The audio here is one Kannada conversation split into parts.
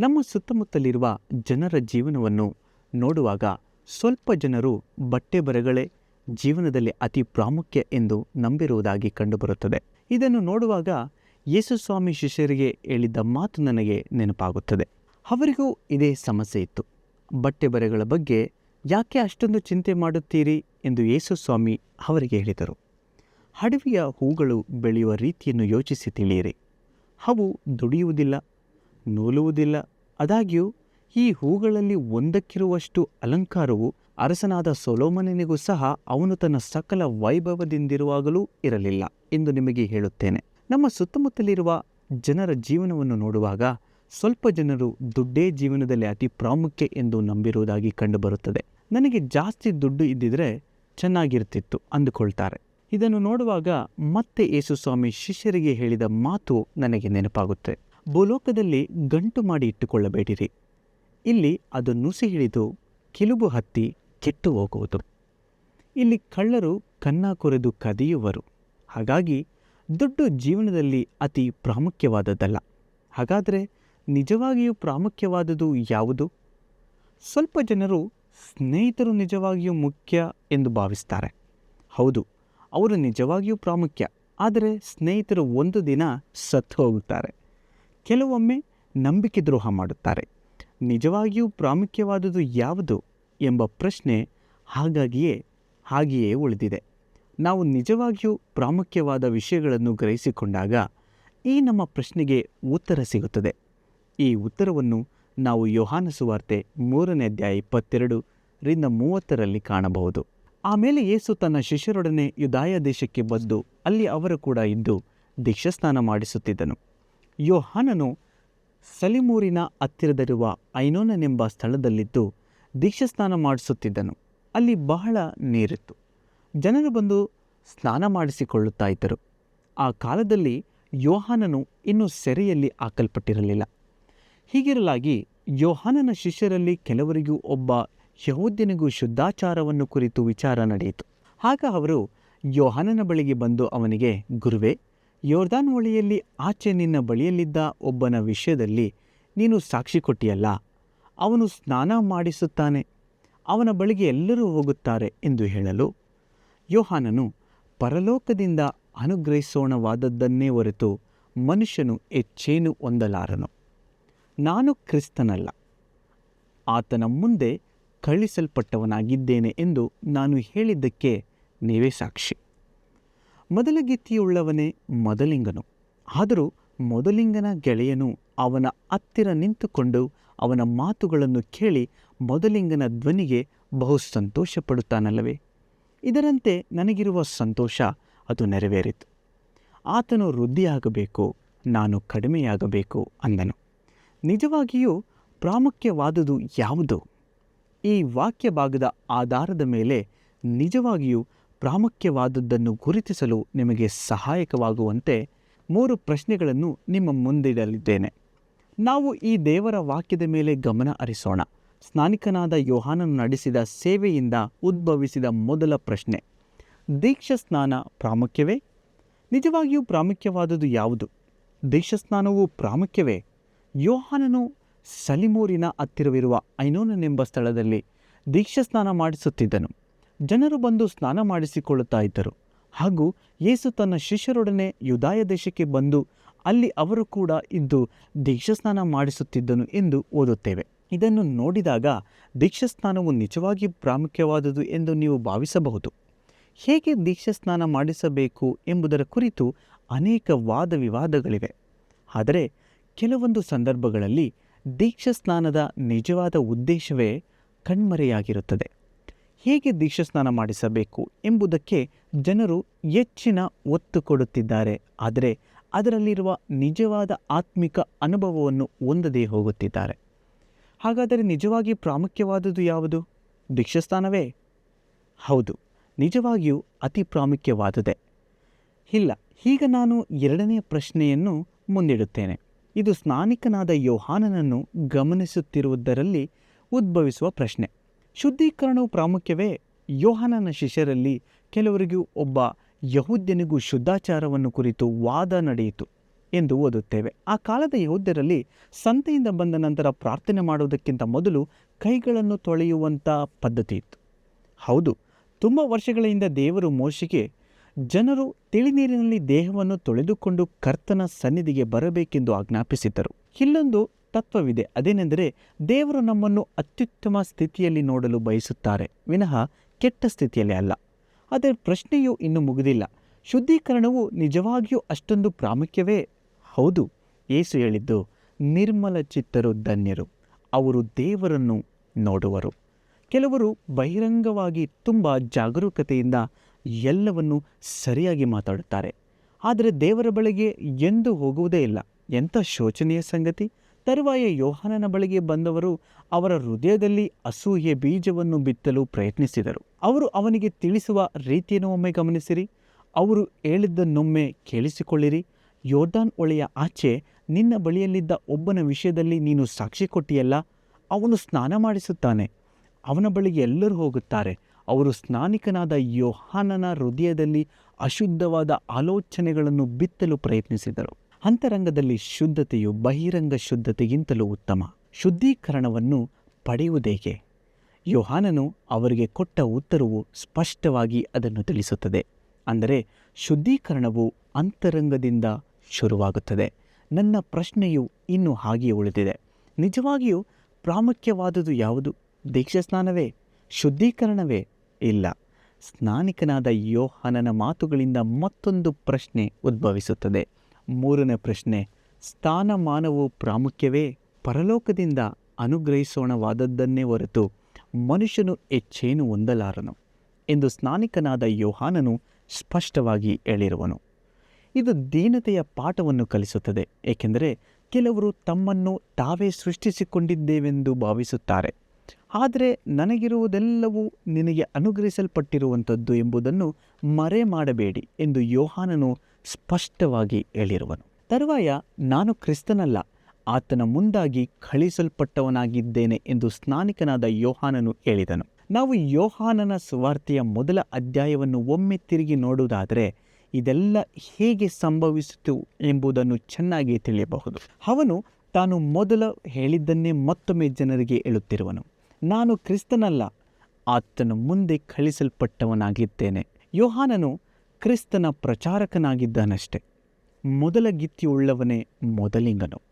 ನಮ್ಮ ಸುತ್ತಮುತ್ತಲಿರುವ ಜನರ ಜೀವನವನ್ನು ನೋಡುವಾಗ ಸ್ವಲ್ಪ ಜನರು ಬಟ್ಟೆ ಬರೆಗಳೇ ಜೀವನದಲ್ಲಿ ಅತಿ ಪ್ರಾಮುಖ್ಯ ಎಂದು ನಂಬಿರುವುದಾಗಿ ಕಂಡುಬರುತ್ತದೆ. ಇದನ್ನು ನೋಡುವಾಗ ಯೇಸುಸ್ವಾಮಿ ಶಿಷ್ಯರಿಗೆ ಹೇಳಿದ್ದ ಮಾತು ನನಗೆ ನೆನಪಾಗುತ್ತದೆ. ಅವರಿಗೂ ಇದೇ ಸಮಸ್ಯೆ ಇತ್ತು. ಬಟ್ಟೆ ಬರೆಗಳ ಬಗ್ಗೆ ಯಾಕೆ ಅಷ್ಟೊಂದು ಚಿಂತೆ ಮಾಡುತ್ತೀರಿ ಎಂದು ಯೇಸುಸ್ವಾಮಿ ಅವರಿಗೆ ಹೇಳಿದರು. ಅಡವಿಯ ಹೂಗಳು ಬೆಳೆಯುವ ರೀತಿಯನ್ನು ಯೋಚಿಸಿ ತಿಳಿಯಿರಿ. ಅವು ದುಡಿಯುವುದಿಲ್ಲ ನೂಲುವುದಿಲ್ಲ. ಆದಾಗ್ಯೂ, ಈ ಹೂಗಳಲ್ಲಿ ಒಂದಕ್ಕಿರುವಷ್ಟು ಅಲಂಕಾರವು ಅರಸನಾದ ಸೊಲೋಮನನಿಗೂ ಸಹ ಅವನು ತನ್ನ ಸಕಲ ವೈಭವದಿಂದಿರುವಾಗಲೂ ಇರಲಿಲ್ಲ ಎಂದು ನಿಮಗೆ ಹೇಳುತ್ತೇನೆ. ನಮ್ಮ ಸುತ್ತಮುತ್ತಲಿರುವ ಜನರ ಜೀವನವನ್ನು ನೋಡುವಾಗ ಸ್ವಲ್ಪ ಜನರು ದುಡ್ಡೇ ಜೀವನದಲ್ಲಿ ಅತಿ ಪ್ರಾಮುಖ್ಯ ಎಂದು ನಂಬಿರುವುದಾಗಿ ಕಂಡುಬರುತ್ತದೆ. ನನಗೆ ಜಾಸ್ತಿ ದುಡ್ಡು ಇದ್ದಿದ್ರೆ ಚೆನ್ನಾಗಿರ್ತಿತ್ತು ಅಂದುಕೊಳ್ತಾರೆ. ಇದನ್ನು ನೋಡುವಾಗ ಮತ್ತೆ ಯೇಸುಸ್ವಾಮಿ ಶಿಷ್ಯರಿಗೆ ಹೇಳಿದ ಮಾತು ನನಗೆ ನೆನಪಾಗುತ್ತೆ. ಭೂಲೋಕದಲ್ಲಿ ಗಂಟು ಮಾಡಿ ಇಟ್ಟುಕೊಳ್ಳಬೇಡಿರಿ. ಇಲ್ಲಿ ಅದು ನುಸಿ ಹಿಡಿದು ಕಿಲುಬು ಹತ್ತಿ ಕೆಟ್ಟು ಹೋಗುವುದು. ಇಲ್ಲಿ ಕಳ್ಳರು ಕನ್ನ ಕೊರೆದು ಕದಿಯುವರು. ಹಾಗಾಗಿ ದುಡ್ಡು ಜೀವನದಲ್ಲಿ ಅತಿ ಪ್ರಾಮುಖ್ಯವಾದದ್ದಲ್ಲ. ಹಾಗಾದರೆ ನಿಜವಾಗಿಯೂ ಪ್ರಾಮುಖ್ಯವಾದುದು ಯಾವುದು? ಸ್ವಲ್ಪ ಜನರು ಸ್ನೇಹಿತರು ನಿಜವಾಗಿಯೂ ಮುಖ್ಯ ಎಂದು ಭಾವಿಸ್ತಾರೆ. ಹೌದು, ಅವರು ನಿಜವಾಗಿಯೂ ಪ್ರಾಮುಖ್ಯ. ಆದರೆ ಸ್ನೇಹಿತರು ಒಂದು ದಿನ ಸತ್ತು ಹೋಗುತ್ತಾರೆ. ಕೆಲವೊಮ್ಮೆ ನಂಬಿಕೆ ದ್ರೋಹ ಮಾಡುತ್ತಾರೆ. ನಿಜವಾಗಿಯೂ ಪ್ರಾಮುಖ್ಯವಾದುದು ಯಾವುದು ಎಂಬ ಪ್ರಶ್ನೆ ಹಾಗಾಗಿಯೇ, ಹಾಗೆಯೇ ಉಳಿದಿದೆ. ನಾವು ನಿಜವಾಗಿಯೂ ಪ್ರಾಮುಖ್ಯವಾದ ವಿಷಯಗಳನ್ನು ಗ್ರಹಿಸಿಕೊಂಡಾಗ ಈ ನಮ್ಮ ಪ್ರಶ್ನೆಗೆ ಉತ್ತರ ಸಿಗುತ್ತದೆ. ಈ ಉತ್ತರವನ್ನು ನಾವು ಯೋಹಾನ ಸುವಾರ್ತೆ ಮೂರನೇ ಅಧ್ಯಾಯ ಇಪ್ಪತ್ತೆರಡು ರಿಂದ ಮೂವತ್ತರಲ್ಲಿ ಕಾಣಬಹುದು. ಆಮೇಲೆ ಯೇಸು ತನ್ನ ಶಿಷ್ಯರೊಡನೆ ಯುದಾಯ ದೇಶಕ್ಕೆ ಬಂದು ಅಲ್ಲಿ ಅವರು ಕೂಡ ಇದ್ದು ದೀಕ್ಷಾಸ್ನಾನ ಮಾಡಿಸುತ್ತಿದ್ದನು. ಯೋಹಾನನು ಸಲಿಮೂರಿನ ಹತ್ತಿರದಲ್ಲಿರುವ ಐನೋನನೆಂಬ ಸ್ಥಳದಲ್ಲಿದ್ದು ದೀಕ್ಷಾಸ್ನಾನ ಮಾಡಿಸುತ್ತಿದ್ದನು. ಅಲ್ಲಿ ಬಹಳ ನೀರಿತ್ತು. ಜನರು ಬಂದು ಸ್ನಾನ ಮಾಡಿಸಿಕೊಳ್ಳುತ್ತಾ ಇದ್ದರು. ಆ ಕಾಲದಲ್ಲಿ ಯೋಹಾನನು ಇನ್ನೂ ಸೆರೆಯಲ್ಲಿ ಹಾಕಲ್ಪಟ್ಟಿರಲಿಲ್ಲ. ಹೀಗಿರಲಾಗಿ ಯೋಹಾನನ ಶಿಷ್ಯರಲ್ಲಿ ಕೆಲವರಿಗೂ ಒಬ್ಬ ಯಹೋದ್ಯನಿಗೂ ಶುದ್ಧಾಚಾರವನ್ನು ಕುರಿತು ವಿಚಾರ ನಡೆಯಿತು. ಆಗ ಅವರು ಯೋಹಾನನ ಬಳಿಗೆ ಬಂದು ಅವನಿಗೆ, ಗುರುವೇ ಯೋರ್ದಾನ್ ಒಳಿಯಲ್ಲಿ ಆಚೆ ನಿನ್ನ ಬಳಿಯಲ್ಲಿದ್ದ ಒಬ್ಬನ ವಿಷಯದಲ್ಲಿ ನೀನು ಸಾಕ್ಷಿ ಕೊಟ್ಟಿಯಲ್ಲ, ಅವನು ಸ್ನಾನ ಮಾಡಿಸುತ್ತಾನೆ, ಅವನ ಬಳಿಗೆ ಎಲ್ಲರೂ ಹೋಗುತ್ತಾರೆ ಎಂದು ಹೇಳಲು ಯೋಹಾನನು ಪರಲೋಕದಿಂದ ಅನುಗ್ರಹಿಸೋಣವಾದದ್ದನ್ನೇ ಹೊರತು ಮನುಷ್ಯನು ಹೆಚ್ಚೇನು ಹೊಂದಲಾರನು. ನಾನು ಕ್ರಿಸ್ತನಲ್ಲ, ಆತನ ಮುಂದೆ ಕಳಿಸಲ್ಪಟ್ಟವನಾಗಿದ್ದೇನೆ ಎಂದು ನಾನು ಹೇಳಿದ್ದಕ್ಕೆ ನೀವೇ ಸಾಕ್ಷಿ. ಮೊದಲಗಿತ್ತಿಯುಳ್ಳವನೇ ಮೊದಲಿಂಗನು. ಆದರೂ ಮೊದಲಿಂಗನ ಗೆಳೆಯನು ಅವನ ಹತ್ತಿರ ನಿಂತುಕೊಂಡು ಅವನ ಮಾತುಗಳನ್ನು ಕೇಳಿ ಮೊದಲಿಂಗನ ಧ್ವನಿಗೆ ಬಹು ಸಂತೋಷಪಡುತ್ತಾನಲ್ಲವೇ? ಇದರಂತೆ ನನಗಿರುವ ಸಂತೋಷ ಅದು ನೆರವೇರಿತು. ಆತನು ವೃದ್ಧಿಯಾಗಬೇಕು, ನಾನು ಕಡಿಮೆಯಾಗಬೇಕು ಅಂದನು. ನಿಜವಾಗಿಯೂ ಪ್ರಾಮುಖ್ಯವಾದುದು ಯಾವುದು? ಈ ವಾಕ್ಯ ಭಾಗದ ಆಧಾರದ ಮೇಲೆ ನಿಜವಾಗಿಯೂ ಪ್ರಾಮುಖ್ಯವಾದದ್ದನ್ನು ಗುರುತಿಸಲು ನಿಮಗೆ ಸಹಾಯಕವಾಗುವಂತೆ ಮೂರು ಪ್ರಶ್ನೆಗಳನ್ನು ನಿಮ್ಮ ಮುಂದಿಡಲಿದ್ದೇನೆ. ನಾವು ಈ ದೇವರ ವಾಕ್ಯದ ಮೇಲೆ ಗಮನ ಹರಿಸೋಣ. ಸ್ನಾನಿಕನಾದ ಯೋಹಾನನು ನಡೆಸಿದ ಸೇವೆಯಿಂದ ಉದ್ಭವಿಸಿದ ಮೊದಲ ಪ್ರಶ್ನೆ. ದೀಕ್ಷಾಸ್ನಾನ ಪ್ರಾಮುಖ್ಯವೇ? ನಿಜವಾಗಿಯೂ ಪ್ರಾಮುಖ್ಯವಾದುದು ಯಾವುದು? ದೀಕ್ಷಾಸ್ನಾನವು ಪ್ರಾಮುಖ್ಯವೇ? ಯೋಹಾನನು ಸಲಿಮೂರಿನ ಹತ್ತಿರವಿರುವ ಐನೋನನೆಂಬ ಸ್ಥಳದಲ್ಲಿ ದೀಕ್ಷಾಸ್ನಾನ ಮಾಡಿಸುತ್ತಿದ್ದನು. ಜನರು ಬಂದು ಸ್ನಾನ ಮಾಡಿಸಿಕೊಳ್ಳುತ್ತಾ ಇದ್ದರು. ಹಾಗೂ ಯೇಸು ತನ್ನ ಶಿಷ್ಯರೊಡನೆ ಯುದಾಯ ದೇಶಕ್ಕೆ ಬಂದು ಅಲ್ಲಿ ಅವರು ಕೂಡ ಇದ್ದು ದೀಕ್ಷಾಸ್ನಾನ ಮಾಡಿಸುತ್ತಿದ್ದನು ಎಂದು ಓದುತ್ತೇವೆ. ಇದನ್ನು ನೋಡಿದಾಗ ದೀಕ್ಷಾಸ್ನಾನವು ನಿಜವಾಗಿ ಪ್ರಾಮುಖ್ಯವಾದುದು ಎಂದು ನೀವು ಭಾವಿಸಬಹುದು. ಹೇಗೆ ದೀಕ್ಷಾಸ್ನಾನ ಮಾಡಿಸಬೇಕು ಎಂಬುದರ ಕುರಿತು ಅನೇಕ ವಾದ ವಿವಾದಗಳಿವೆ. ಆದರೆ ಕೆಲವೊಂದು ಸಂದರ್ಭಗಳಲ್ಲಿ ದೀಕ್ಷಾಸ್ನಾನದ ನಿಜವಾದ ಉದ್ದೇಶವೇ ಕಣ್ಮರೆಯಾಗಿರುತ್ತದೆ. ಹೇಗೆ ದೀಕ್ಷಾಸ್ನಾನ ಮಾಡಿಸಬೇಕು ಎಂಬುದಕ್ಕೆ ಜನರು ಹೆಚ್ಚಿನ ಒತ್ತು ಕೊಡುತ್ತಿದ್ದಾರೆ. ಆದರೆ ಅದರಲ್ಲಿರುವ ನಿಜವಾದ ಆತ್ಮಿಕ ಅನುಭವವನ್ನು ಹೊಂದದೇ ಹೋಗುತ್ತಿದ್ದಾರೆ. ಹಾಗಾದರೆ ನಿಜವಾಗಿ ಪ್ರಾಮುಖ್ಯವಾದುದು ಯಾವುದು? ದೀಕ್ಷಾಸ್ಥಾನವೇ ಹೌದು, ನಿಜವಾಗಿಯೂ ಅತಿ ಪ್ರಾಮುಖ್ಯವಾದುದೇ. ಇಲ್ಲ, ಈಗ ನಾನು ಎರಡನೆಯ ಪ್ರಶ್ನೆಯನ್ನು ಮುಂದಿಡುತ್ತೇನೆ. ಇದು ಸ್ನಾನಿಕನಾದ ಯೋಹಾನನನ್ನು ಗಮನಿಸುತ್ತಿರುವುದರಲ್ಲಿ ಉದ್ಭವಿಸುವ ಪ್ರಶ್ನೆ. ಶುದ್ಧೀಕರಣವು ಪ್ರಾಮುಖ್ಯವೇ? ಯೋಹಾನನ ಶಿಷ್ಯರಲ್ಲಿ ಕೆಲವರಿಗೂ ಒಬ್ಬ ಯಹೂದ್ಯನಿಗೂ ಶುದ್ಧಾಚಾರವನ್ನು ಕುರಿತು ವಾದ ನಡೆಯಿತು ಎಂದು ಓದುತ್ತೇವೆ. ಆ ಕಾಲದ ಯಹೂದ್ಯರಲ್ಲಿ ಸಂತೆಯಿಂದ ಬಂದ ನಂತರ ಪ್ರಾರ್ಥನೆ ಮಾಡುವುದಕ್ಕಿಂತ ಮೊದಲು ಕೈಗಳನ್ನು ತೊಳೆಯುವಂಥ ಪದ್ಧತಿ ಇತ್ತು. ಹೌದು, ತುಂಬ ವರ್ಷಗಳ ಹಿಂದೆ ದೇವರು ಮೋಶಿಗೆ, ಜನರು ತಿಳಿನೀರಿನಲ್ಲಿ ದೇಹವನ್ನು ತೊಳೆದುಕೊಂಡು ಕರ್ತನ ಸನ್ನಿಧಿಗೆ ಬರಬೇಕೆಂದು ಆಜ್ಞಾಪಿಸಿದ್ದರು. ಇಲ್ಲೊಂದು ತತ್ವವಿದೆ. ಅದೇನೆಂದರೆ ದೇವರು ನಮ್ಮನ್ನು ಅತ್ಯುತ್ತಮ ಸ್ಥಿತಿಯಲ್ಲಿ ನೋಡಲು ಬಯಸುತ್ತಾರೆ. ವಿನಃ ಕೆಟ್ಟ ಸ್ಥಿತಿಯಲ್ಲಿ ಅಲ್ಲ. ಅದರ ಪ್ರಶ್ನೆಯು ಇನ್ನೂ ಮುಗಿದಿಲ್ಲ. ಶುದ್ಧೀಕರಣವು ನಿಜವಾಗಿಯೂ ಅಷ್ಟೊಂದು ಪ್ರಾಮುಖ್ಯವೇ? ಹೌದು. ಏಸು ಹೇಳಿದ್ದು, ನಿರ್ಮಲ ಚಿತ್ತರು ಧನ್ಯರು. ಅವರು ದೇವರನ್ನು ನೋಡುವರು. ಕೆಲವರು ಬಹಿರಂಗವಾಗಿ ತುಂಬ ಜಾಗರೂಕತೆಯಿಂದ ಎಲ್ಲವನ್ನು ಸರಿಯಾಗಿ ಮಾತಾಡುತ್ತಾರೆ. ಆದರೆ ದೇವರ ಬಳಿಗೆ ಎಂದು ಹೋಗುವುದೇ ಇಲ್ಲ. ಎಂಥ ಶೋಚನೀಯ ಸಂಗತಿ? ತರುವಾಯ ಯೋಹಾನನ ಬಳಿಗೆ ಬಂದವರು ಅವರ ಹೃದಯದಲ್ಲಿ ಅಸೂಯೆ ಬೀಜವನ್ನು ಬಿತ್ತಲು ಪ್ರಯತ್ನಿಸಿದರು. ಅವರು ಅವನಿಗೆ ತಿಳಿಸುವ ರೀತಿಯನ್ನು ಒಮ್ಮೆ ಗಮನಿಸಿರಿ. ಅವರು ಹೇಳಿದ್ದನ್ನೊಮ್ಮೆ ಕೇಳಿಸಿಕೊಳ್ಳಿರಿ. ಯೋರ್ದಾನ್ ಒಳೆಯ ಆಚೆ ನಿನ್ನ ಬಳಿಯಲ್ಲಿದ್ದ ಒಬ್ಬನ ವಿಷಯದಲ್ಲಿ ನೀನು ಸಾಕ್ಷಿ ಕೊಟ್ಟಿಯಲ್ಲ, ಅವನು ಸ್ನಾನ ಮಾಡಿಸುತ್ತಾನೆ. ಅವನ ಬಳಿಗೆ ಎಲ್ಲರೂ ಹೋಗುತ್ತಾರೆ. ಅವರು ಸ್ನಾನಿಕನಾದ ಯೋಹಾನನ ಹೃದಯದಲ್ಲಿ ಅಶುದ್ಧವಾದ ಆಲೋಚನೆಗಳನ್ನು ಬಿತ್ತಲು ಪ್ರಯತ್ನಿಸಿದರು. ಅಂತರಂಗದಲ್ಲಿ ಶುದ್ಧತೆಯು ಬಹಿರಂಗ ಶುದ್ಧತೆಗಿಂತಲೂ ಉತ್ತಮ. ಶುದ್ಧೀಕರಣವನ್ನು ಪಡೆಯುವುದೇಕೆ? ಯೋಹಾನನು ಅವರಿಗೆ ಕೊಟ್ಟ ಉತ್ತರವು ಸ್ಪಷ್ಟವಾಗಿ ಅದನ್ನು ತಿಳಿಸುತ್ತದೆ. ಅಂದರೆ, ಶುದ್ಧೀಕರಣವು ಅಂತರಂಗದಿಂದ ಶುರುವಾಗುತ್ತದೆ. ನನ್ನ ಪ್ರಶ್ನೆಯು ಇನ್ನೂ ಹಾಗೆಯೇ ಉಳಿದಿದೆ. ನಿಜವಾಗಿಯೂ ಪ್ರಾಮುಖ್ಯವಾದುದು ಯಾವುದು? ದೀಕ್ಷಾಸ್ನಾನವೇ? ಶುದ್ಧೀಕರಣವೇ? ಇಲ್ಲ. ಸ್ನಾನಿಕನಾದ ಯೋಹಾನನ ಮಾತುಗಳಿಂದ ಮತ್ತೊಂದು ಪ್ರಶ್ನೆ ಉದ್ಭವಿಸುತ್ತದೆ. ಮೂರನೇ ಪ್ರಶ್ನೆ ಸ್ಥಾನಮಾನವು ಪ್ರಾಮುಖ್ಯವೇ? ಪರಲೋಕದಿಂದ ಅನುಗ್ರಹಿಸೋಣವಾದದ್ದನ್ನೇ ಹೊರತು ಮನುಷ್ಯನು ಹೆಚ್ಚೇನು ಹೊಂದಲಾರನು? ಎಂದು ಸ್ನಾನಿಕನಾದ ಯೋಹಾನನು ಸ್ಪಷ್ಟವಾಗಿ ಹೇಳಿರುವನು. ಇದು ದೀನತೆಯ ಪಾಠವನ್ನು ಕಲಿಸುತ್ತದೆ, ಏಕೆಂದರೆ ಕೆಲವರು ತಮ್ಮನ್ನು ತಾವೇ ಸೃಷ್ಟಿಸಿಕೊಂಡಿದ್ದೇವೆಂದು ಭಾವಿಸುತ್ತಾರೆ. ಆದರೆ ನನಗಿರುವುದೆಲ್ಲವೂ ನಿನಗೆ ಅನುಗ್ರಹಿಸಲ್ಪಟ್ಟಿರುವಂಥದ್ದು ಎಂಬುದನ್ನು ಮರೆ ಮಾಡಬೇಡಿ ಎಂದು ಯೋಹಾನನು ಸ್ಪಷ್ಟವಾಗಿ ಹೇಳಿರುವನು. ತರುವಾಯ, ನಾನು ಕ್ರಿಸ್ತನಲ್ಲ, ಆತನ ಮುಂದಾಗಿ ಕಳಿಸಲ್ಪಟ್ಟವನಾಗಿದ್ದೇನೆ ಎಂದು ಸ್ನಾನಿಕನಾದ ಯೋಹಾನನು ಹೇಳಿದನು. ನಾವು ಯೋಹಾನನ ಸುವಾರ್ತೆಯ ಮೊದಲ ಅಧ್ಯಾಯವನ್ನು ಒಮ್ಮೆ ತಿರುಗಿ ನೋಡುವುದಾದರೆ, ಇದೆಲ್ಲ ಹೇಗೆ ಸಂಭವಿಸಿತು ಎಂಬುದನ್ನು ಚೆನ್ನಾಗಿ ತಿಳಿಯಬಹುದು. ಅವನು ತಾನು ಮೊದಲು ಹೇಳಿದ್ದನ್ನೇ ಮತ್ತೊಮ್ಮೆ ಜನರಿಗೆ ಹೇಳುತ್ತಿರುವನು. ನಾನು ಕ್ರಿಸ್ತನಲ್ಲ, ಆತನ ಮುಂದೆ ಕಳಿಸಲ್ಪಟ್ಟವನಾಗಿದ್ದೇನೆ ಯೋಹಾನನು ಕ್ರಿಸ್ತನ ಪ್ರಚಾರಕನಾಗಿದ್ದಾನಷ್ಟೆ. ಮೊದಲ ಗಿತ್ತಿಯುಳ್ಳವನೇ ಮೊದಲಿಂಗನು.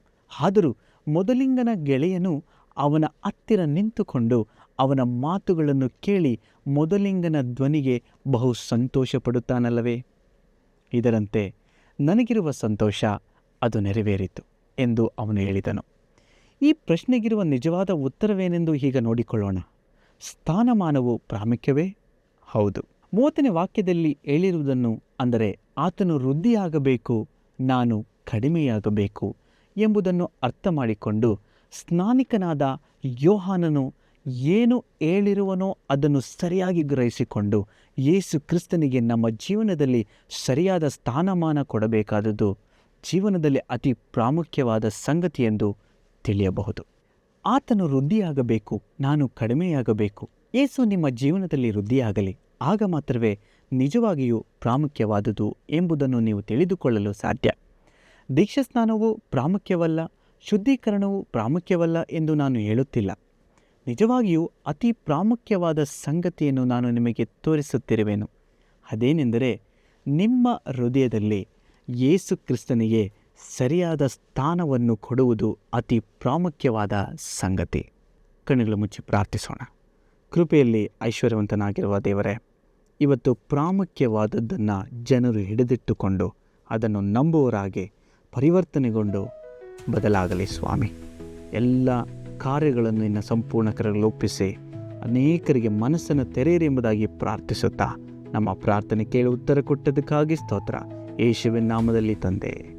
ಆದರೂ ಮೊದಲಿಂಗನ ಗೆಳೆಯನು ಅವನ ಹತ್ತಿರ ನಿಂತುಕೊಂಡು ಅವನ ಮಾತುಗಳನ್ನು ಕೇಳಿ ಮೊದಲಿಂಗನ ಧ್ವನಿಗೆ ಬಹು ಸಂತೋಷಪಡುತ್ತಾನಲ್ಲವೇ? ಇದರಂತೆ ನನಗಿರುವ ಸಂತೋಷ ಅದು ನೆರವೇರಿತು ಎಂದು ಅವನು ಹೇಳಿದನು. ಈ ಪ್ರಶ್ನೆಗಿರುವ ನಿಜವಾದ ಉತ್ತರವೇನೆಂದು ಈಗ ನೋಡಿಕೊಳ್ಳೋಣ. ಸ್ಥಾನಮಾನವು ಪ್ರಾಮುಖ್ಯವೇ? ಹೌದು. ಮೂವತ್ತನೇ ವಾಕ್ಯದಲ್ಲಿ ಹೇಳಿರುವುದನ್ನು ಅಂದರೆ, ಆತನು ವೃದ್ಧಿಯಾಗಬೇಕು, ನಾನು ಕಡಿಮೆಯಾಗಬೇಕು ಎಂಬುದನ್ನು ಅರ್ಥ ಮಾಡಿಕೊಂಡು ಸ್ನಾನಿಕನಾದ ಯೋಹಾನನು ಏನು ಹೇಳಿರುವನೋ ಅದನ್ನು ಸರಿಯಾಗಿ ಗ್ರಹಿಸಿಕೊಂಡು ಯೇಸು ಕ್ರಿಸ್ತನಿಗೆ ನಮ್ಮ ಜೀವನದಲ್ಲಿ ಸರಿಯಾದ ಸ್ಥಾನಮಾನ ಕೊಡಬೇಕಾದದ್ದು ಜೀವನದಲ್ಲಿ ಅತಿ ಪ್ರಾಮುಖ್ಯವಾದ ಸಂಗತಿ ಎಂದು ತಿಳಿಯಬಹುದು. ಆತನು ವೃದ್ಧಿಯಾಗಬೇಕು, ನಾನು ಕಡಿಮೆಯಾಗಬೇಕು. ಯೇಸು ನಿಮ್ಮ ಜೀವನದಲ್ಲಿ ವೃದ್ಧಿಯಾಗಲಿ. ಆಗ ಮಾತ್ರವೇ ನಿಜವಾಗಿಯೂ ಪ್ರಾಮುಖ್ಯವಾದುದು ಎಂಬುದನ್ನು ನೀವು ತಿಳಿದುಕೊಳ್ಳಲು ಸಾಧ್ಯ. ದೀಕ್ಷಾಸ್ನಾನವು ಪ್ರಾಮುಖ್ಯವಲ್ಲ, ಶುದ್ಧೀಕರಣವು ಪ್ರಾಮುಖ್ಯವಲ್ಲ ಎಂದು ನಾನು ಹೇಳುತ್ತಿಲ್ಲ. ನಿಜವಾಗಿಯೂ ಅತಿ ಪ್ರಾಮುಖ್ಯವಾದ ಸಂಗತಿಯನ್ನು ನಾನು ನಿಮಗೆ ತೋರಿಸುತ್ತಿರುವೆನು. ಅದೇನೆಂದರೆ, ನಿಮ್ಮ ಹೃದಯದಲ್ಲಿ ಯೇಸು ಕ್ರಿಸ್ತನಿಗೆ ಸರಿಯಾದ ಸ್ಥಾನವನ್ನು ಕೊಡುವುದು ಅತಿ ಪ್ರಾಮುಖ್ಯವಾದ ಸಂಗತಿ. ಕಣ್ಣುಗಳು ಮುಚ್ಚಿ ಪ್ರಾರ್ಥಿಸೋಣ. ಕೃಪೆಯಲ್ಲಿ ಐಶ್ವರ್ಯವಂತನಾಗಿರುವ ದೇವರೇ ಇವತ್ತು ಪ್ರಾಮುಖ್ಯವಾದದ್ದನ್ನು ಜನರು ಹಿಡಿದಿಟ್ಟುಕೊಂಡು ಅದನ್ನು ನಂಬುವರಾಗಿ ಪರಿವರ್ತನೆಗೊಂಡು ಬದಲಾಗಲಿ ಸ್ವಾಮಿ. ಎಲ್ಲ ಕಾರ್ಯಗಳನ್ನು ಇನ್ನು ಸಂಪೂರ್ಣ ಒಪ್ಪಿಸಿ ಅನೇಕರಿಗೆ ಮನಸ್ಸನ್ನು ತೆರೆಯಿರಿ ಎಂಬುದಾಗಿ ಪ್ರಾರ್ಥಿಸುತ್ತಾ ನಮ್ಮ ಪ್ರಾರ್ಥನೆ ಕೇಳಿ ಉತ್ತರ ಕೊಟ್ಟದಕ್ಕಾಗಿ ಸ್ತೋತ್ರ. ಯೇಸುವಿನ ನಾಮದಲ್ಲಿ ತಂದೆ.